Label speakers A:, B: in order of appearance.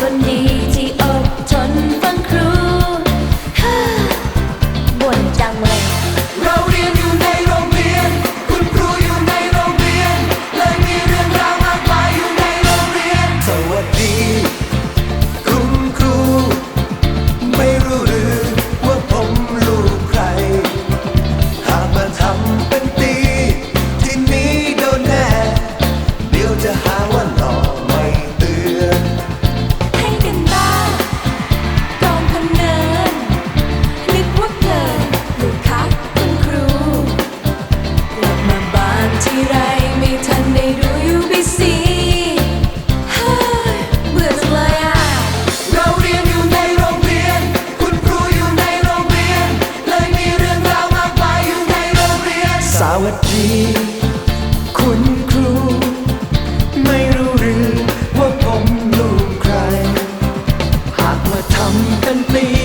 A: beneath วัดี คุณครู ไม่รู้หรือว่าผมลูกใคร หากมาทำกัน
B: ปี